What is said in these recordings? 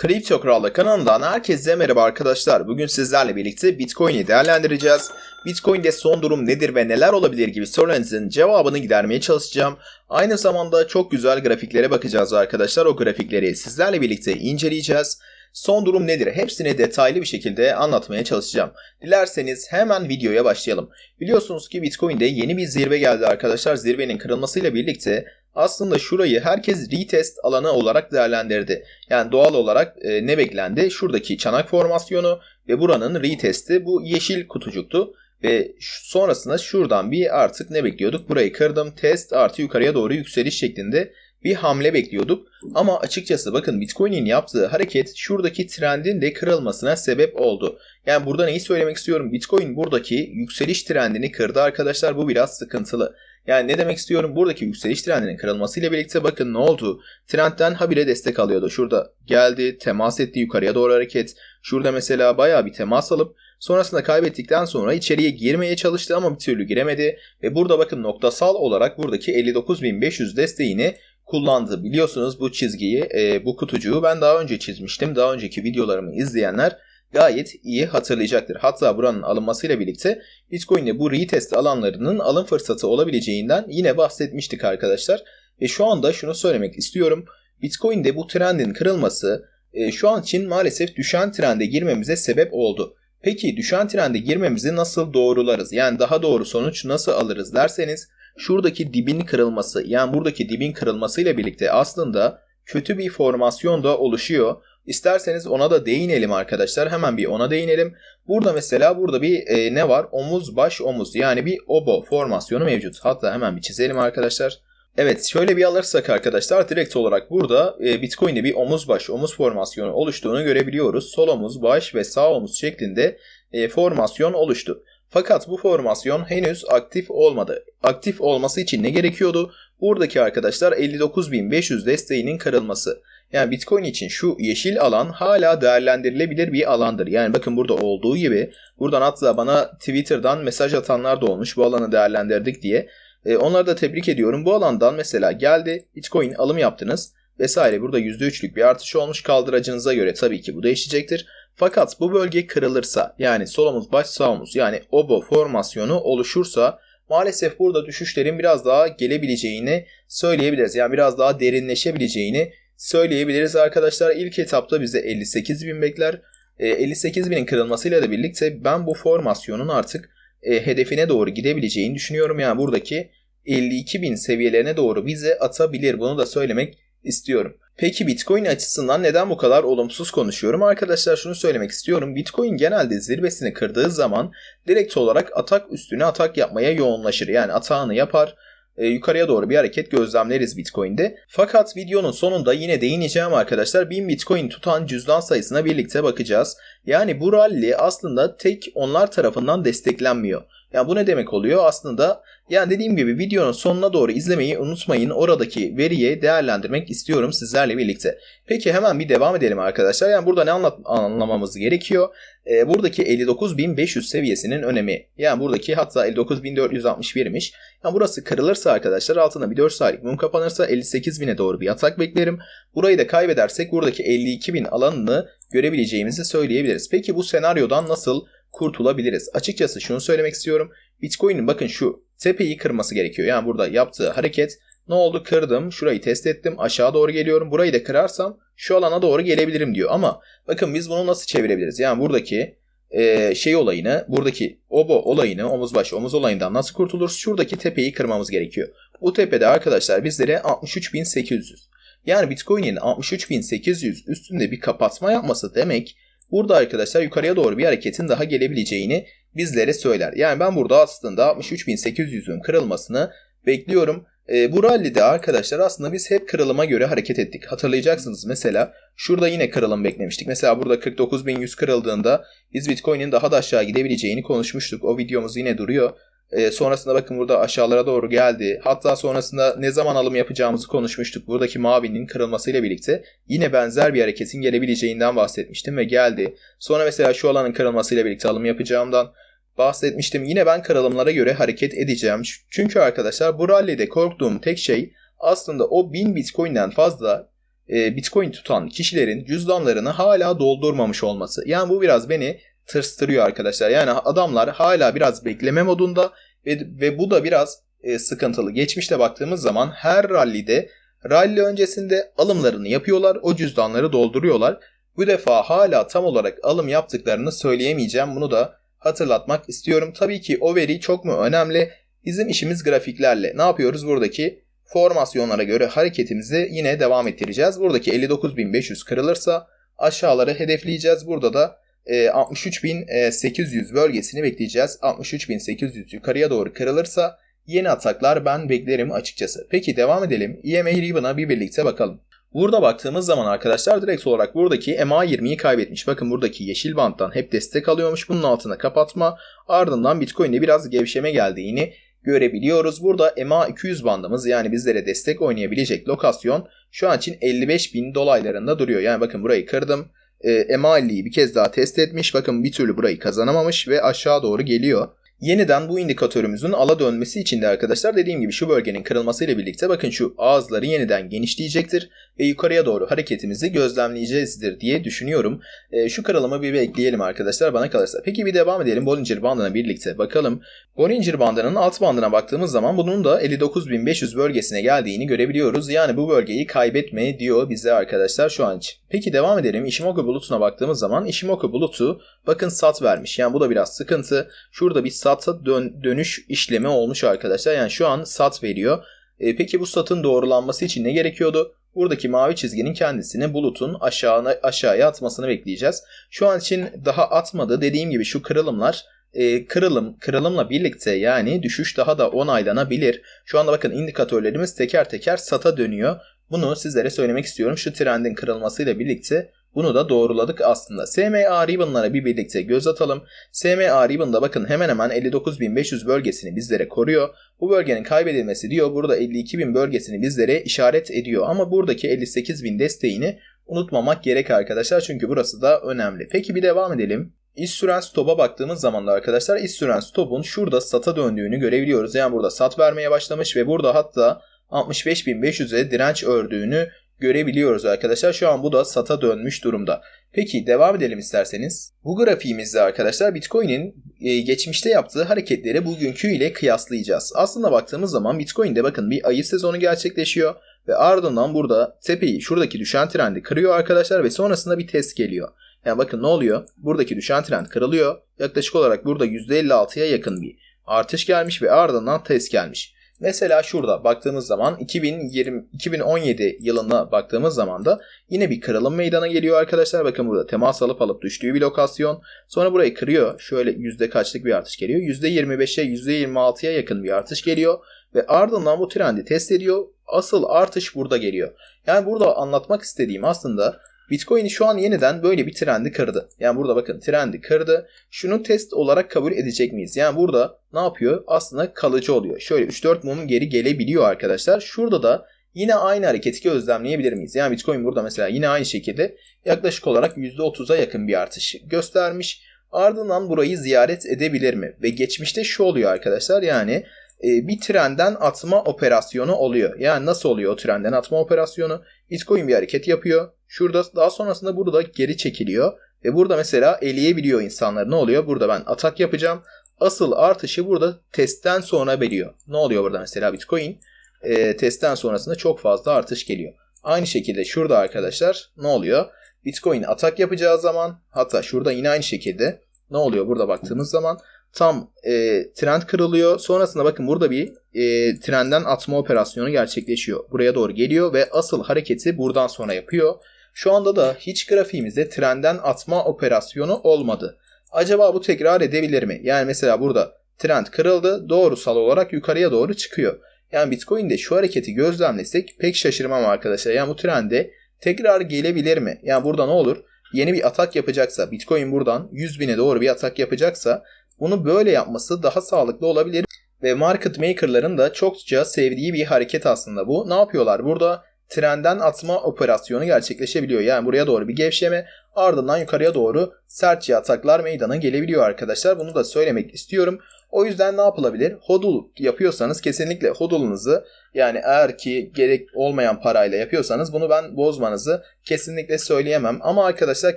Kripto Kral'da kanalından herkese merhaba arkadaşlar. Bugün sizlerle birlikte Bitcoin'i değerlendireceğiz. Bitcoin'de son durum nedir ve neler olabilir gibi sorularınızın cevabını gidermeye çalışacağım. Aynı zamanda çok güzel grafiklere bakacağız arkadaşlar. O grafikleri sizlerle birlikte inceleyeceğiz. Son durum nedir? Hepsini detaylı bir şekilde anlatmaya çalışacağım. Dilerseniz hemen videoya başlayalım. Biliyorsunuz ki Bitcoin'de yeni bir zirve geldi arkadaşlar. Zirvenin kırılmasıyla birlikte aslında şurayı herkes retest alanı olarak değerlendirdi. Yani doğal olarak e, ne beklendi? Şuradaki çanak formasyonu ve buranın retesti bu yeşil kutucuktu. Ve sonrasında şuradan bir artık ne bekliyorduk? Burayı kırdım. Test artı yukarıya doğru yükseliş şeklinde bir hamle bekliyorduk. Ama açıkçası bakın Bitcoin'in yaptığı hareket şuradaki trendin de kırılmasına sebep oldu. Yani burada neyi söylemek istiyorum? Bitcoin buradaki yükseliş trendini kırdı arkadaşlar. Bu biraz sıkıntılı. Yani ne demek istiyorum? Buradaki yükseliş trendinin kırılmasıyla birlikte bakın ne oldu? Trendden habire destek alıyordu. Şurada geldi, temas etti yukarıya doğru hareket. Şurada mesela bayağı bir temas alıp sonrasında kaybettikten sonra içeriye girmeye çalıştı ama bir türlü giremedi. Ve burada bakın noktasal olarak buradaki 59.500 desteğini kullandı. Biliyorsunuz bu çizgiyi, e, bu kutucuğu ben daha önce çizmiştim. Daha önceki videolarımı izleyenler gayet iyi hatırlayacaktır. Hatta buranın alınmasıyla birlikte Bitcoin'de bu retest alanlarının alım fırsatı olabileceğinden yine bahsetmiştik arkadaşlar. Ve şu anda şunu söylemek istiyorum. Bitcoin'de bu trendin kırılması e, şu an için maalesef düşen trende girmemize sebep oldu. Peki düşen trende girmemizi nasıl doğrularız? Yani daha doğru sonuç nasıl alırız derseniz şuradaki dibin kırılması yani buradaki dibin kırılmasıyla birlikte aslında kötü bir formasyon da oluşuyor. İsterseniz ona da değinelim arkadaşlar. Hemen bir ona değinelim. Burada mesela burada bir e, ne var? Omuz baş omuz yani bir obo formasyonu mevcut. Hatta hemen bir çizelim arkadaşlar. Evet şöyle bir alırsak arkadaşlar direkt olarak burada e, Bitcoin'de bir omuz baş omuz formasyonu oluştuğunu görebiliyoruz. Sol omuz baş ve sağ omuz şeklinde e, formasyon oluştu. Fakat bu formasyon henüz aktif olmadı. Aktif olması için ne gerekiyordu? Buradaki arkadaşlar 59.500 desteğinin kırılması. Yani Bitcoin için şu yeşil alan hala değerlendirilebilir bir alandır. Yani bakın burada olduğu gibi buradan hatta bana Twitter'dan mesaj atanlar da olmuş bu alanı değerlendirdik diye. E, onları da tebrik ediyorum. Bu alandan mesela geldi Bitcoin alım yaptınız vesaire burada %3'lük bir artış olmuş kaldıracınıza göre tabii ki bu değişecektir. Fakat bu bölge kırılırsa yani sol omuz baş sağ omuz yani obo formasyonu oluşursa maalesef burada düşüşlerin biraz daha gelebileceğini söyleyebiliriz. Yani biraz daha derinleşebileceğini söyleyebiliriz arkadaşlar. İlk etapta bize 58 bin bekler. E, 58 binin kırılmasıyla da birlikte ben bu formasyonun artık e, hedefine doğru gidebileceğini düşünüyorum. Yani buradaki 52 bin seviyelerine doğru bize atabilir. Bunu da söylemek istiyorum. Peki Bitcoin açısından neden bu kadar olumsuz konuşuyorum? Arkadaşlar şunu söylemek istiyorum. Bitcoin genelde zirvesini kırdığı zaman direkt olarak atak üstüne atak yapmaya yoğunlaşır. Yani atağını yapar e, yukarıya doğru bir hareket gözlemleriz Bitcoin'de. Fakat videonun sonunda yine değineceğim arkadaşlar 1000 Bitcoin tutan cüzdan sayısına birlikte bakacağız. Yani bu rally aslında tek onlar tarafından desteklenmiyor. Yani bu ne demek oluyor? Aslında yani dediğim gibi videonun sonuna doğru izlemeyi unutmayın. Oradaki veriyi değerlendirmek istiyorum sizlerle birlikte. Peki hemen bir devam edelim arkadaşlar. Yani burada ne anlat anlamamız gerekiyor? Ee, buradaki 59.500 seviyesinin önemi. Yani buradaki hatta 59.461'miş. Yani burası kırılırsa arkadaşlar altına bir 4 saatlik mum kapanırsa 58.000'e doğru bir atak beklerim. Burayı da kaybedersek buradaki 52.000 alanını görebileceğimizi söyleyebiliriz. Peki bu senaryodan nasıl kurtulabiliriz? Açıkçası şunu söylemek istiyorum. Bitcoin'in bakın şu tepeyi kırması gerekiyor. Yani burada yaptığı hareket ne oldu? Kırdım şurayı test ettim aşağı doğru geliyorum. Burayı da kırarsam şu alana doğru gelebilirim diyor. Ama bakın biz bunu nasıl çevirebiliriz? Yani buradaki e, şey olayını buradaki obo olayını omuz baş omuz olayından nasıl kurtuluruz? Şuradaki tepeyi kırmamız gerekiyor. Bu tepede arkadaşlar bizlere 63.800 yani Bitcoin'in 63.800 üstünde bir kapatma yapması demek burada arkadaşlar yukarıya doğru bir hareketin daha gelebileceğini bizlere söyler. Yani ben burada aslında 63.800'ün kırılmasını bekliyorum. E, bu rallide arkadaşlar aslında biz hep kırılıma göre hareket ettik. Hatırlayacaksınız mesela şurada yine kırılım beklemiştik. Mesela burada 49.100 kırıldığında biz Bitcoin'in daha da aşağı gidebileceğini konuşmuştuk. O videomuz yine duruyor. E, sonrasında bakın burada aşağılara doğru geldi. Hatta sonrasında ne zaman alım yapacağımızı konuşmuştuk. Buradaki mavinin kırılmasıyla birlikte yine benzer bir hareketin gelebileceğinden bahsetmiştim ve geldi. Sonra mesela şu alanın kırılmasıyla birlikte alım yapacağımdan bahsetmiştim. Yine ben kırılımlara göre hareket edeceğim. Çünkü arkadaşlar bu rallide korktuğum tek şey aslında o 1000 Bitcoin'den fazla e, Bitcoin tutan kişilerin cüzdanlarını hala doldurmamış olması. Yani bu biraz beni tırstırıyor arkadaşlar. Yani adamlar hala biraz bekleme modunda ve, ve bu da biraz e, sıkıntılı. Geçmişte baktığımız zaman her rallide rally öncesinde alımlarını yapıyorlar. O cüzdanları dolduruyorlar. Bu defa hala tam olarak alım yaptıklarını söyleyemeyeceğim. Bunu da hatırlatmak istiyorum. Tabii ki o veri çok mu önemli? Bizim işimiz grafiklerle. Ne yapıyoruz buradaki? Formasyonlara göre hareketimizi yine devam ettireceğiz. Buradaki 59.500 kırılırsa aşağıları hedefleyeceğiz. Burada da 63.800 bölgesini bekleyeceğiz. 63.800 yukarıya doğru kırılırsa yeni ataklar ben beklerim açıkçası. Peki devam edelim. EMA Ribbon'a bir birlikte bakalım. Burada baktığımız zaman arkadaşlar direkt olarak buradaki MA20'yi kaybetmiş. Bakın buradaki yeşil banttan hep destek alıyormuş. Bunun altına kapatma. Ardından Bitcoin'de biraz gevşeme geldiğini görebiliyoruz. Burada MA200 bandımız yani bizlere destek oynayabilecek lokasyon şu an için 55 bin dolaylarında duruyor. Yani bakın burayı kırdım. E, MA50'yi bir kez daha test etmiş. Bakın bir türlü burayı kazanamamış ve aşağı doğru geliyor. Yeniden bu indikatörümüzün ala dönmesi için de arkadaşlar dediğim gibi şu bölgenin kırılmasıyla birlikte bakın şu ağızları yeniden genişleyecektir ve yukarıya doğru hareketimizi gözlemleyeceğizdir diye düşünüyorum. E, şu kırılımı bir bekleyelim arkadaşlar bana kalırsa. Peki bir devam edelim Bollinger bandına birlikte bakalım. Bollinger bandının alt bandına baktığımız zaman bunun da 59.500 bölgesine geldiğini görebiliyoruz. Yani bu bölgeyi kaybetme diyor bize arkadaşlar şu an için. Peki devam edelim. Ishimoku bulutuna baktığımız zaman Ishimoku bulutu bakın sat vermiş. Yani bu da biraz sıkıntı. Şurada bir SAT'a dön- dönüş işlemi olmuş arkadaşlar. Yani şu an SAT veriyor. E, peki bu SAT'ın doğrulanması için ne gerekiyordu? Buradaki mavi çizginin kendisini bulutun aşağına, aşağıya atmasını bekleyeceğiz. Şu an için daha atmadı. Dediğim gibi şu kırılımlar e, kırılım kırılımla birlikte yani düşüş daha da onaylanabilir. Şu anda bakın indikatörlerimiz teker teker SAT'a dönüyor. Bunu sizlere söylemek istiyorum. Şu trendin kırılmasıyla birlikte bunu da doğruladık aslında. SMA Ribbon'lara bir birlikte göz atalım. SMA Ribbon'da bakın hemen hemen 59.500 bölgesini bizlere koruyor. Bu bölgenin kaybedilmesi diyor burada 52.000 bölgesini bizlere işaret ediyor. Ama buradaki 58.000 desteğini unutmamak gerek arkadaşlar. Çünkü burası da önemli. Peki bir devam edelim. İş süren stop'a baktığımız zaman da arkadaşlar iş süren stop'un şurada SAT'a döndüğünü görebiliyoruz. Yani burada SAT vermeye başlamış ve burada hatta 65.500'e direnç ördüğünü görebiliyoruz arkadaşlar. Şu an bu da SAT'a dönmüş durumda. Peki devam edelim isterseniz. Bu grafiğimizde arkadaşlar Bitcoin'in e, geçmişte yaptığı hareketleri bugünkü ile kıyaslayacağız. Aslında baktığımız zaman Bitcoin'de bakın bir ayı sezonu gerçekleşiyor ve ardından burada tepeyi şuradaki düşen trendi kırıyor arkadaşlar ve sonrasında bir test geliyor. Yani bakın ne oluyor? Buradaki düşen trend kırılıyor. Yaklaşık olarak burada %56'ya yakın bir artış gelmiş ve ardından test gelmiş. Mesela şurada baktığımız zaman 2020 2017 yılına baktığımız zaman da yine bir kırılım meydana geliyor arkadaşlar. Bakın burada temas alıp alıp düştüğü bir lokasyon. Sonra burayı kırıyor. Şöyle yüzde kaçlık bir artış geliyor. %25'e %26'ya yakın bir artış geliyor. Ve ardından bu trendi test ediyor. Asıl artış burada geliyor. Yani burada anlatmak istediğim aslında Bitcoin şu an yeniden böyle bir trendi kırdı. Yani burada bakın trendi kırdı. Şunu test olarak kabul edecek miyiz? Yani burada ne yapıyor? Aslında kalıcı oluyor. Şöyle 3-4 mum geri gelebiliyor arkadaşlar. Şurada da yine aynı hareketi gözlemleyebilir miyiz? Yani Bitcoin burada mesela yine aynı şekilde yaklaşık olarak %30'a yakın bir artış göstermiş. Ardından burayı ziyaret edebilir mi? Ve geçmişte şu oluyor arkadaşlar yani bir trenden atma operasyonu oluyor. Yani nasıl oluyor o trenden atma operasyonu? Bitcoin bir hareket yapıyor. Şurada daha sonrasında burada geri çekiliyor. Ve burada mesela eleyebiliyor insanlar. Ne oluyor? Burada ben atak yapacağım. Asıl artışı burada testten sonra veriyor. Ne oluyor burada mesela Bitcoin? E, testten sonrasında çok fazla artış geliyor. Aynı şekilde şurada arkadaşlar ne oluyor? Bitcoin atak yapacağı zaman hatta şurada yine aynı şekilde ne oluyor burada baktığımız zaman tam e, trend kırılıyor. Sonrasında bakın burada bir e, trenden atma operasyonu gerçekleşiyor. Buraya doğru geliyor ve asıl hareketi buradan sonra yapıyor. Şu anda da hiç grafiğimizde trenden atma operasyonu olmadı. Acaba bu tekrar edebilir mi? Yani mesela burada trend kırıldı doğrusal olarak yukarıya doğru çıkıyor. Yani Bitcoin'de şu hareketi gözlemlesek pek şaşırmam arkadaşlar. Yani bu trende tekrar gelebilir mi? Yani burada ne olur? Yeni bir atak yapacaksa Bitcoin buradan 100 bine doğru bir atak yapacaksa bunu böyle yapması daha sağlıklı olabilir. Ve market maker'ların da çokça sevdiği bir hareket aslında bu. Ne yapıyorlar? Burada trenden atma operasyonu gerçekleşebiliyor. Yani buraya doğru bir gevşeme ardından yukarıya doğru sertçe ataklar meydana gelebiliyor arkadaşlar. Bunu da söylemek istiyorum. O yüzden ne yapılabilir? Hodl yapıyorsanız kesinlikle hodlunuzu yani eğer ki gerek olmayan parayla yapıyorsanız bunu ben bozmanızı kesinlikle söyleyemem. Ama arkadaşlar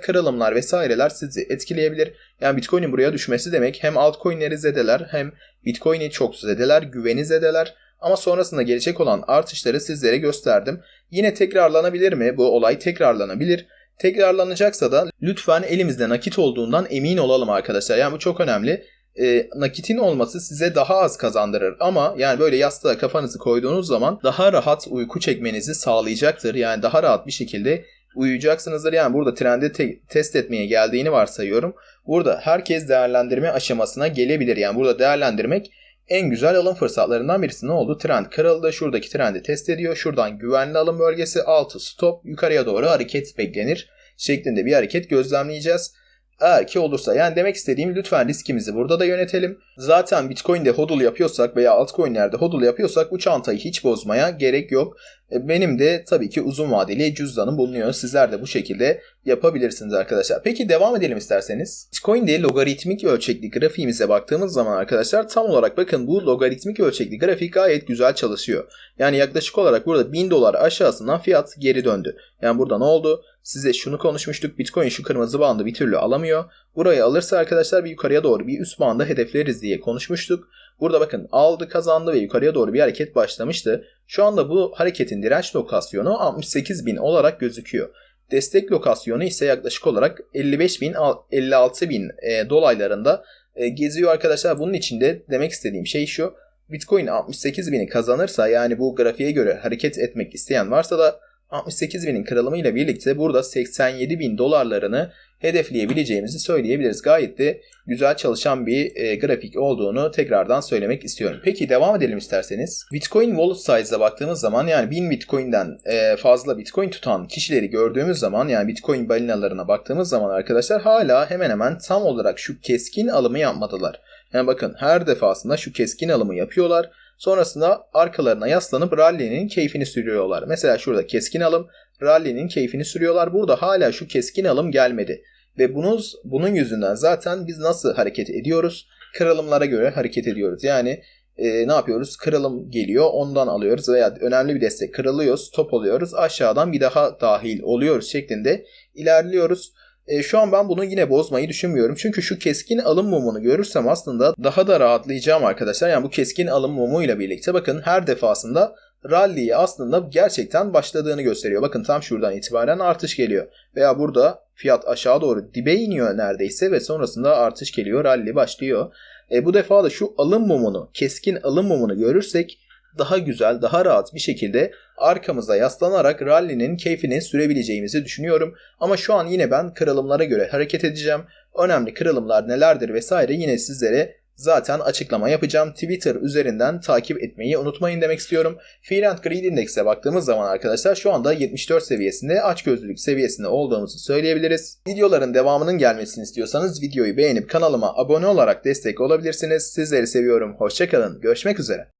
kırılımlar vesaireler sizi etkileyebilir. Yani Bitcoin'in buraya düşmesi demek hem altcoin'leri zedeler hem Bitcoin'i çok zedeler, güveni zedeler. Ama sonrasında gelecek olan artışları sizlere gösterdim. Yine tekrarlanabilir mi? Bu olay tekrarlanabilir. Tekrarlanacaksa da lütfen elimizde nakit olduğundan emin olalım arkadaşlar. Yani bu çok önemli. E, nakitin olması size daha az kazandırır ama yani böyle yastığa kafanızı koyduğunuz zaman daha rahat uyku çekmenizi sağlayacaktır. Yani daha rahat bir şekilde uyuyacaksınızdır. Yani burada trendi te- test etmeye geldiğini varsayıyorum. Burada herkes değerlendirme aşamasına gelebilir. Yani burada değerlendirmek en güzel alım fırsatlarından birisi. Ne oldu? Trend kırıldı. Şuradaki trendi test ediyor. Şuradan güvenli alım bölgesi altı stop yukarıya doğru hareket beklenir şeklinde bir hareket gözlemleyeceğiz. Eğer ki olursa yani demek istediğim lütfen riskimizi burada da yönetelim. Zaten Bitcoin'de hodl yapıyorsak veya altcoin'lerde hodl yapıyorsak bu çantayı hiç bozmaya gerek yok. E, Benim de tabii ki uzun vadeli cüzdanım bulunuyor. Sizler de bu şekilde yapabilirsiniz arkadaşlar. Peki devam edelim isterseniz. Bitcoin'de logaritmik ölçekli grafiğimize baktığımız zaman arkadaşlar tam olarak bakın bu logaritmik ölçekli grafik gayet güzel çalışıyor. Yani yaklaşık olarak burada 1000 dolar aşağısından fiyat geri döndü. Yani burada ne oldu? Size şunu konuşmuştuk. Bitcoin şu kırmızı bandı bir türlü alamıyor. Burayı alırsa arkadaşlar bir yukarıya doğru bir üst bandı hedefleriz diye konuşmuştuk. Burada bakın aldı kazandı ve yukarıya doğru bir hareket başlamıştı. Şu anda bu hareketin direnç lokasyonu 68.000 olarak gözüküyor. Destek lokasyonu ise yaklaşık olarak 55.000 56.000 e, dolaylarında e, geziyor arkadaşlar. Bunun içinde demek istediğim şey şu. Bitcoin 68.000'i kazanırsa yani bu grafiğe göre hareket etmek isteyen varsa da 68 binin kırılımıyla birlikte burada 87 bin dolarlarını hedefleyebileceğimizi söyleyebiliriz. Gayet de güzel çalışan bir e, grafik olduğunu tekrardan söylemek istiyorum. Peki devam edelim isterseniz. Bitcoin wallet size'a baktığımız zaman yani 1000 Bitcoin'den e, fazla Bitcoin tutan kişileri gördüğümüz zaman yani Bitcoin balinalarına baktığımız zaman arkadaşlar hala hemen hemen tam olarak şu keskin alımı yapmadılar. Yani bakın her defasında şu keskin alımı yapıyorlar. Sonrasında arkalarına yaslanıp rally'nin keyfini sürüyorlar. Mesela şurada keskin alım, rally'nin keyfini sürüyorlar. Burada hala şu keskin alım gelmedi. Ve bunun, bunun yüzünden zaten biz nasıl hareket ediyoruz? Kırılımlara göre hareket ediyoruz. Yani e, ne yapıyoruz? Kırılım geliyor ondan alıyoruz veya önemli bir destek kırılıyor stop oluyoruz aşağıdan bir daha dahil oluyoruz şeklinde ilerliyoruz. E, şu an ben bunu yine bozmayı düşünmüyorum. Çünkü şu keskin alım mumunu görürsem aslında daha da rahatlayacağım arkadaşlar. Yani bu keskin alım mumuyla birlikte bakın her defasında rally'yi aslında gerçekten başladığını gösteriyor. Bakın tam şuradan itibaren artış geliyor. Veya burada fiyat aşağı doğru dibe iniyor neredeyse ve sonrasında artış geliyor. Rally başlıyor. E, bu defa da şu alım mumunu, keskin alım mumunu görürsek daha güzel, daha rahat bir şekilde arkamıza yaslanarak rally'nin keyfini sürebileceğimizi düşünüyorum. Ama şu an yine ben kırılımlara göre hareket edeceğim. Önemli kırılımlar nelerdir vesaire yine sizlere zaten açıklama yapacağım. Twitter üzerinden takip etmeyi unutmayın demek istiyorum. Fear and Greed Index'e baktığımız zaman arkadaşlar şu anda 74 seviyesinde açgözlülük seviyesinde olduğumuzu söyleyebiliriz. Videoların devamının gelmesini istiyorsanız videoyu beğenip kanalıma abone olarak destek olabilirsiniz. Sizleri seviyorum. Hoşçakalın. Görüşmek üzere.